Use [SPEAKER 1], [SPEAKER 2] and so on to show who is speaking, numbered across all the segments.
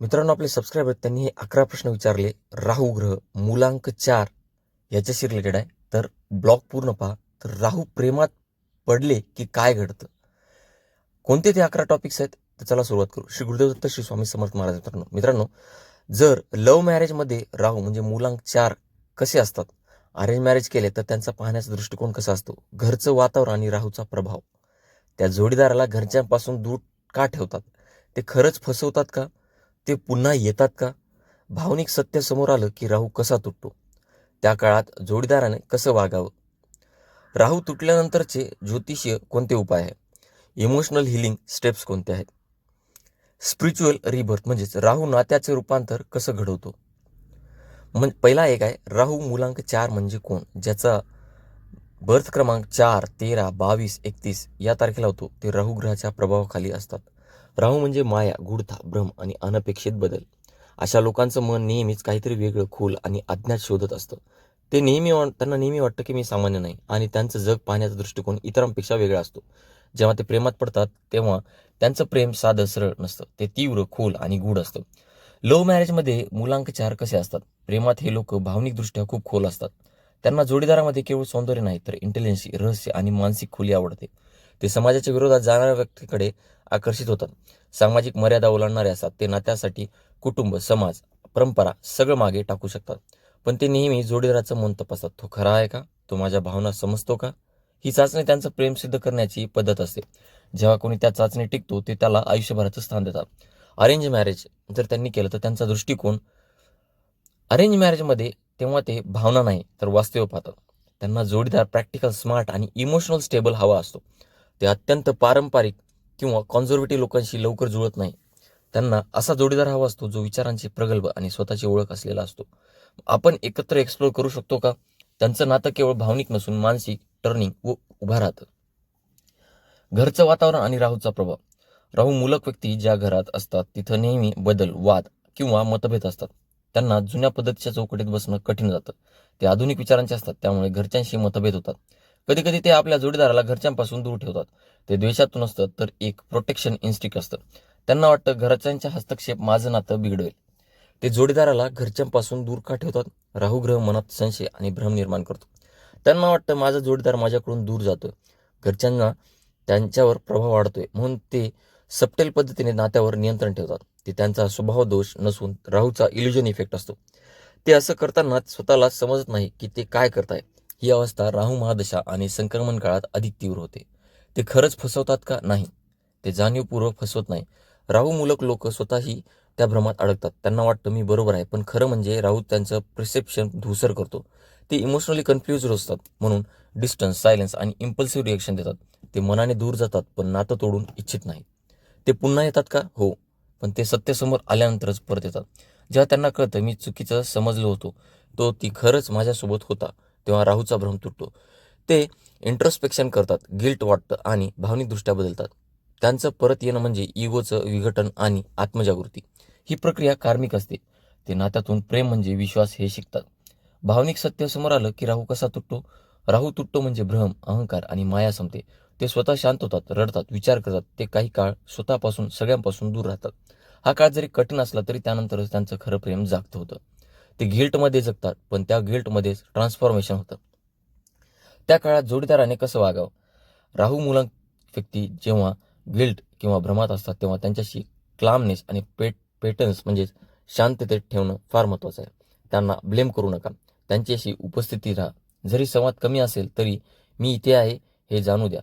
[SPEAKER 1] मित्रांनो आपले सबस्क्रायबर त्यांनी हे अकरा प्रश्न विचारले. राहू ग्रह मूलांक चार याच्याशी रिलेटेड आहे. तर ब्लॉग पूर्ण पहा. तर राहू प्रेमात पडले की काय घडतं? कोणते ते अकरा टॉपिक्स आहेत? तर चला सुरुवात करू. श्री गुरुदेव दत्त श्री स्वामी समर्थ महाराज मित्रांनो. मित्रांनो जर लव्ह मॅरेजमध्ये राहू म्हणजे मूलांक चार कसे असतात? अरेंज मॅरेज केले तर त्यांचा पाहण्याचा दृष्टिकोन कसा असतो? घरचं वातावरण आणि राहूचा प्रभाव. त्या जोडीदाराला घरच्यांपासून दूर का ठेवतात? ते खरंच फसवतात का? ते पुन्हा येतात का? भावनिक सत्य समोर आलं की राहू कसा तुटतो? त्या काळात जोडीदाराने कसं वागावं? राहू तुटल्यानंतरचे ज्योतिषीय कोणते उपाय आहे इमोशनल हिलिंग स्टेप्स कोणते आहेत? स्पिरिच्युअल रिबर्थ म्हणजेच राहू नात्याचे रूपांतर कसं घडवतो? म्हण पहिला एक आहे राहू मुलांक चार म्हणजे कोण? ज्याचा बर्थ क्रमांक चार तेरा बावीस एकतीस या तारखेला होतो. ते राहू ग्रहाच्या प्रभावाखाली असतात. राहू म्हणजे माया गुढता भ्रम आणि अनपेक्षित बदल. अशा लोकांचं मन नेहमीच काहीतरी वेगळं खोल आणि अज्ञात शोधत असतं. ते नेहमी वाट त्यांना नेहमी वाटतं की मी सामान्य नाही आणि त्यांचं जग पाहण्याचा दृष्टिकोन इतरांपेक्षा वेगळा असतो. जेव्हा ते प्रेमात पडतात तेव्हा त्यांचं प्रेम साधं सरळ नसतं. ते तीव्र खोल आणि गूढ असतं. लव्ह मॅरेजमध्ये मुलांक चार कसे असतात? प्रेमात हे लोक भावनिकदृष्ट्या खूप खोल असतात. त्यांना जोडीदारामध्ये केवळ सौंदर्य नाही तर इंटेलिजन्सी रहस्य आणि मानसिक खोली आवडते. ते समाजाच्या विरोधात जाणाऱ्या व्यक्तीकडे आकर्षित होतात. सामाजिक मर्यादा ओलांडणारे असतात. ते नात्यासाठी कुटुंब समाज परंपरा सगळं मागे टाकू शकतात. पण ते नेहमी जोडीदाराचं मन तपासतात. तो खरा आहे का? तो माझ्या भावना समजतो का? ही चाचणी त्यांचं प्रेम सिद्ध करण्याची पद्धत असते. जेव्हा कोणी त्या चाचणी टिकतो ते त्याला आयुष्यभराचं स्थान देतात. अरेंज मॅरेज जर त्यांनी केलं तर त्यांचा दृष्टिकोन अरेंज मॅरेजमध्ये तेव्हा ते भावना नाही तर वास्तव पाहतात. त्यांना जोडीदार प्रॅक्टिकल स्मार्ट आणि इमोशनल स्टेबल हवा असतो. ते अत्यंत पारंपरिक किंवा कॉन्झर्वेटिव्ह लोकांशी लवकर जुळत नाही. त्यांना असा जोडीदार हवा असतो जो विचारांची प्रगल्भ आणि स्वतःची ओळख असलेला असतो. आपण एकत्र एक्सप्लोर करू शकतो का? त्यांचं नातं केवळ भावनिक नसून मानसिक टर्निंग व उभा राहतं. घरचं वातावरण आणि राहूचा प्रभाव. राहू मूलक व्यक्ती ज्या घरात असतात तिथं नेहमी बदल वाद किंवा मतभेद असतात. त्यांना जुन्या पद्धतीच्या चौकटीत बसणं कठीण जातं. ते आधुनिक विचारांचे असतात त्यामुळे घरच्यांशी मतभेद होतात. कधी कधी ते आपल्या जोडीदाराला घरच्यांपासून दूर ठेवतात. ते द्वेषातून असतं तर एक प्रोटेक्शन इन्स्टिक असतं. त्यांना वाटतं घरच्यांच्या हस्तक्षेप माझं नातं बिघडवेल. ते जोडीदाराला घरच्यांपासून दूर का ठेवतात? राहू ग्रह मनात संशय आणि भ्रम निर्माण करतो. त्यांना वाटतं माझा जोडीदार माझ्याकडून दूर जातोय. घरच्यांना त्यांच्यावर प्रभाव वाढतोय. म्हणून ते सप्टेल पद्धतीने नात्यावर नियंत्रण ठेवतात. ते त्यांचा स्वभाव दोष नसून राहूचा इल्युजन इफेक्ट असतो. ते असं करताना स्वतःला समजत नाही की ते काय करताय ही अवस्था राहू महादशा आणि संक्रमण काळात अधिक तीव्र होते. ते खरंच फसवतात का? नाही. ते जाणीवपूर्वक फसवत नाही. राहू मूलक लोक स्वतःही त्या भ्रमात अडकतात. त्यांना वाटतं मी बरोबर आहे पण खरं म्हणजे राहू त्यांचं प्रिसेप्शन धूसर करतो. ते इमोशनली कन्फ्युज असतात. म्हणून डिस्टन्स सायलेन्स आणि इम्पल्सिव्ह रिएक्शन देतात. ते मनाने दूर जातात पण नातं तोडून इच्छित नाही ते पुन्हा येतात का? हो. पण ते सत्यासमोर आल्यानंतरच परत येतात. जेव्हा त्यांना कळतं मी चुकीचं समजलो होतो. तो ती खरंच माझ्यासोबत होता. तेव्हा राहूचा भ्रम तुटतो. ते इंट्रोस्पेक्शन करतात गिल्ट वाटतं आणि भावनिकदृष्ट्या बदलतात. त्यांचं परत येणं म्हणजे इगोचं विघटन आणि आत्मजागृती. ही प्रक्रिया कार्मिक असते. ते नात्यातून प्रेम म्हणजे विश्वास हे शिकतात. भावनिक सत्य समोर आलं की राहू कसा तुटतो? राहू तुटतो म्हणजे भ्रम अहंकार आणि माया संपते. ते स्वतः शांत होतात रडतात विचार करतात. ते काही काळ स्वतःपासून सगळ्यांपासून दूर राहतात. हा काळ जरी कठीण असला तरी त्यानंतरच त्यांचं खरं प्रेम जागतं होतं. ते गिल्टमध्ये जगतात पण त्या गिल्टमध्येच ट्रान्सफॉर्मेशन होतं. त्या काळात जोडीदाराने कसं वागावं? राहू मुला व्यक्ती जेव्हा गिल्ट किंवा भ्रमात असतात तेव्हा त्यांच्याशी क्लामनेस आणि पेट पेटन्स म्हणजेच शांततेत ठेवणं फार महत्त्वाचं आहे. त्यांना ब्लेम करू नका. त्यांच्याशी उपस्थिती राहा. जरी संवाद कमी असेल तरी मी इथे आहे हे जाणू द्या.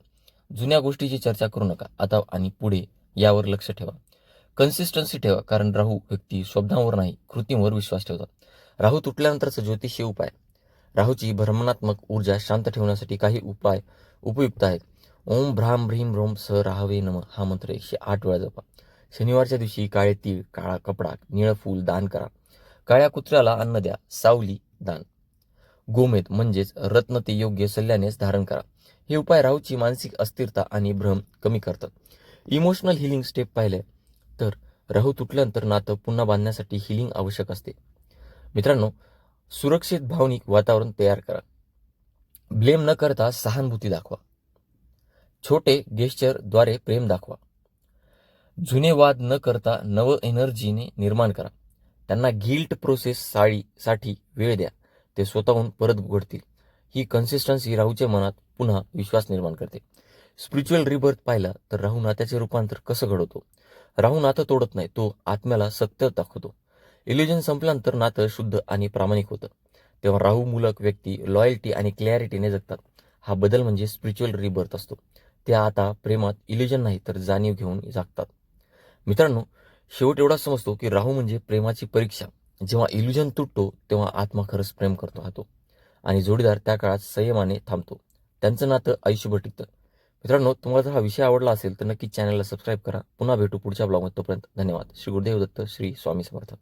[SPEAKER 1] जुन्या गोष्टीची चर्चा करू नका. आता आणि पुढे यावर लक्ष ठेवा. कन्सिस्टन्सी ठेवा कारण राहू व्यक्ती शब्दांवर नाही कृतींवर विश्वास ठेवतात. राहू तुटल्यानंतरच ज्योतिषीय उपाय. राहूची भ्रमणात्मक ऊर्जा शांत ठेवण्यासाठी काही उपाय उपयुक्त आहेत. ओम भ्राम भ्रीम रोम स राहावे नम हा मंत्र एकशे आठ वेळा जपा. शनिवारच्या दिवशी काळे तीळ काळा कपडा निळं फूल दान करा. काळ्या कुत्र्याला अन्न द्या सावली दान. गोमेद म्हणजेच रत्न ते योग्य सल्ल्यानेच धारण करा. हे उपाय राहूची मानसिक अस्थिरता आणि भ्रम कमी करतात. इमोशनल हिलिंग स्टेप पाहिले तर राहू तुटल्यानंतर नातं पुन्हा बांधण्यासाठी हिलिंग आवश्यक असते. मित्रांनो सुरक्षित भावनिक वातावरण तयार करा. ब्लेम न करता सहानुभूती दाखवा. छोटे गेस्चरद्वारे प्रेम दाखवा. जुने वाद न करता नव एनर्जीने निर्माण करा. त्यांना गिल्ट प्रोसेस साळी साठी वेळ द्या. ते स्वतःहून परत उघडतील ही कन्सिस्टन्सी राहूच्या मनात पुन्हा विश्वास निर्माण करते. स्पिरिच्युअल रिबर्थ पाहिला तर राहू नात्याचे रूपांतर कसं घडवतो? राहू नातं तोडत नाही तो आत्म्याला सत्य दाखवतो. इल्युजन संपल्यानंतर नातं शुद्ध आणि प्रामाणिक होतं. तेव्हा राहू मूलक व्यक्ती लॉयल्टी आणि क्लॅरिटीने जगतात. हा बदल म्हणजे स्पिरिच्युअल रिबर्थ असतो. ते आता प्रेमात इल्युजन नाही तर जाणीव घेऊन जागतात. मित्रांनो शेवट एवढा समजतो की राहू म्हणजे प्रेमाची परीक्षा. जेव्हा इल्युजन तुटतो तेव्हा आत्मा खरंच प्रेम करतो हातो आणि जोडीदार त्या काळात संयमाने थांबतो. त्यांचं नातं आयुष्यभर टिकतं. मित्रांनो तुम्हाला जर हा विषय आवडला असेल तर नक्की चॅनलला सबस्क्राईब करा. पुन्हा भेटू पुढच्या ब्लॉगमध्ये तोपर्यंत धन्यवाद. श्री गुरुदेव दत्त श्री स्वामी समर्थ.